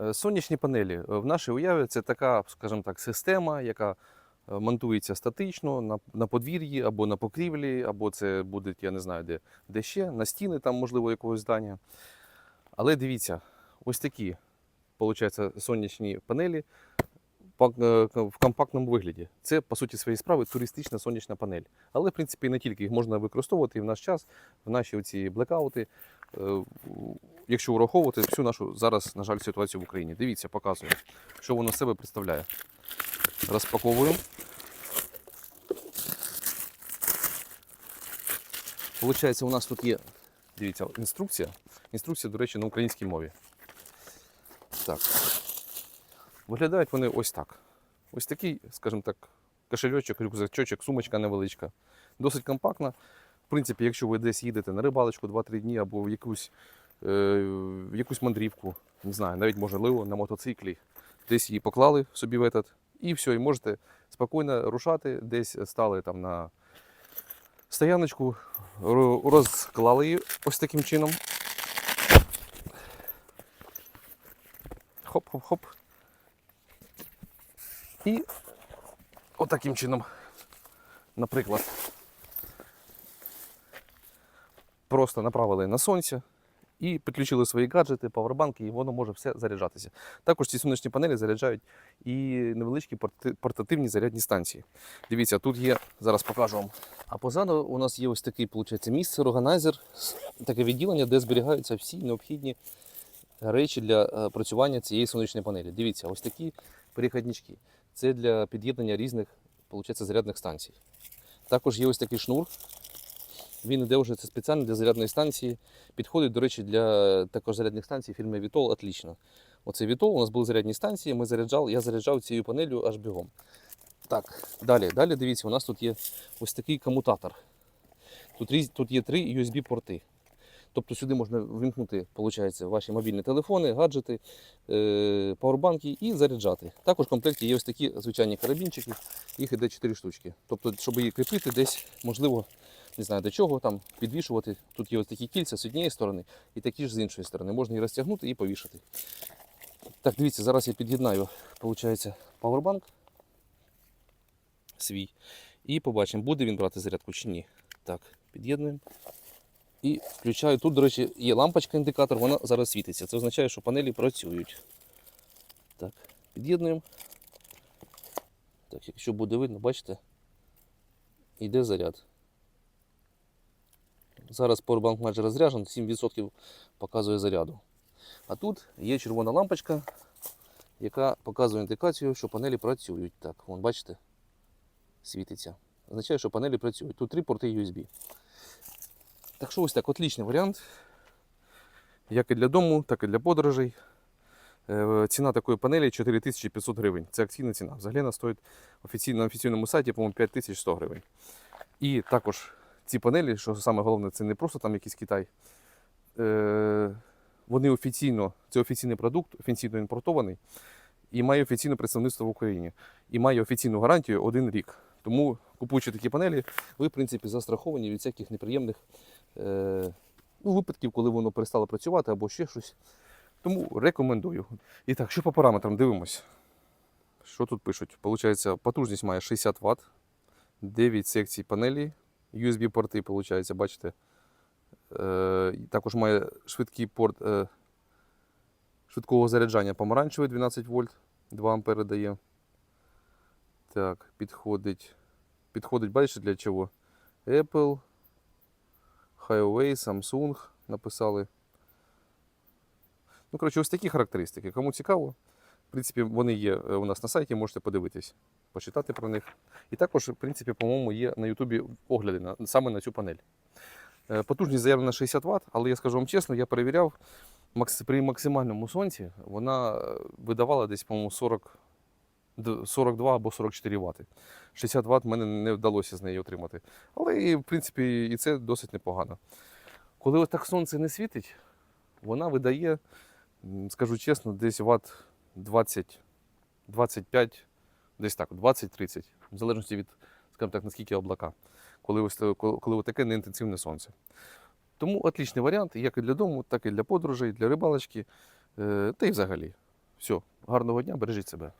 Е, Сонячні панелі Е, в нашій уяві це така, скажімо так, система, яка е, монтується статично на, на подвір'ї або на покрівлі, або це буде, я не знаю, де, де ще, на стіни там, можливо, якогось здання. Але дивіться, ось такі, виходить, сонячні панелі па- в компактному вигляді. Це, по суті, своєї справи туристична сонячна панель. Але, в принципі, не тільки їх можна використовувати і в наш час, в наші оці блекаути, е, якщо враховувати всю нашу зараз, на жаль, ситуацію в Україні. Дивіться, показую, що воно з себе представляє. Розпаковуємо. Получається, у нас тут є, дивіться, інструкція. Інструкція, до речі, на українській мові. Так. Виглядають вони ось так. Ось такий, скажімо так, кошельочок, рюкзачочок, сумочка невеличка. Досить компактна. В принципі, якщо ви десь їдете на рибалочку 2-3 дні або в якусь, е, в якусь мандрівку, не знаю, навіть можливо на мотоциклі, десь її поклали собі в этот, і все, і можете спокійно рушати, десь стали там на стояночку, розклали її ось таким чином. Хоп-хоп-хоп. І отаким чином, наприклад, просто направили на сонце і підключили свої гаджети, павербанки, і воно може все заряджатися. Також ці сонячні панелі заряджають і невеличкі портативні зарядні станції. Дивіться, тут є, зараз покажу вам. А позаду у нас є ось такий, виходить, місце, органайзер, таке відділення, де зберігаються всі необхідні речі для е, працювання цієї сонячної панелі. Дивіться, ось такі перехіднички. Це для під'єднання різних виходить, зарядних станцій. Також є ось такий шнур. Він іде вже це спеціально для зарядної станції. Підходить, до речі, для також зарядних станцій фірми Vitol отлично. Оце Vitol, у нас були зарядні станції, ми заряджали, я заряджав цією панелью аж бігом. Так, далі, далі дивіться, у нас тут є ось такий комутатор. Тут, тут є три USB-порти. Тобто сюди можна вимкнути виходить, ваші мобільні телефони, гаджети, е, павербанки і заряджати. Також в комплекті є ось такі звичайні карабінчики, їх іде 4 штучки. Тобто, щоб її кріпити десь, можливо, не знаю до чого, там підвішувати. Тут є ось такі кільця з однієї сторони і такі ж з іншої сторони. Можна її розтягнути і повішати. Так, дивіться, зараз я під'єднаю, виходить, павербанк свій. І побачимо, буде він брати зарядку чи ні. Так, під'єднуємо. І включаю. Тут, до речі, є лампочка індикатор, вона зараз світиться. Це означає, що панелі працюють. Так, під'єднуємо. Так, якщо буде видно, бачите, йде заряд. Зараз Powerbank майже розряджений, 7% показує заряду. А тут є червона лампочка, яка показує індикацію, що панелі працюють. Так, вон, бачите, світиться. Означає, що панелі працюють. Тут три порти USB. Так що ось так, отличний варіант. Як і для дому, так і для подорожей. Е, Ціна такої панелі 4500 гривень. Це акційна ціна. Взагалі вона стоїть офіційно, на офіційному сайті, по-моєму, 5100 гривень. І також ці панелі, що саме головне, це не просто там якийсь Китай. Е, Вони офіційно, це офіційний продукт, офіційно імпортований і має офіційне представництво в Україні. І має офіційну гарантію один рік. Тому, купуючи такі панелі, ви, в принципі, застраховані від всяких неприємних е, ну, випадків, коли воно перестало працювати або ще щось. Тому рекомендую. І так, що по параметрам дивимось. Що тут пишуть? Получається, потужність має 60 Вт, 9 секцій панелі, USB-порти, получається, бачите. Е, також має швидкий порт е, швидкого заряджання помаранчевий 12 вольт, 2 ампери дає. Так, підходить. Підходить, бачите, для чого? Apple, Huawei, Samsung написали. Ну, коротше, ось такі характеристики. Кому цікаво, в принципі, вони є е, у нас на сайті, можете подивитись, почитати про них. І також, в принципі, по-моєму, є на Ютубі огляди на, саме на цю панель. Е, Потужність заявлена 60 Вт, але я скажу вам чесно, я перевіряв, при максимальному сонці вона е, видавала десь, по-моєму, 40, д- 42 або 44 Вт. 60 Вт мене не вдалося з неї отримати. Але, в принципі, і це досить непогано. Коли ось так сонце не світить, вона видає, скажу чесно, десь Вт 20, 25, десь так, 20-30, в залежності від, скажімо так, наскільки облака, коли ось коли таке неінтенсивне сонце. Тому отличний варіант, як і для дому, так і для подорожей, для рибалочки, е, та й взагалі. Все, гарного дня, бережіть себе.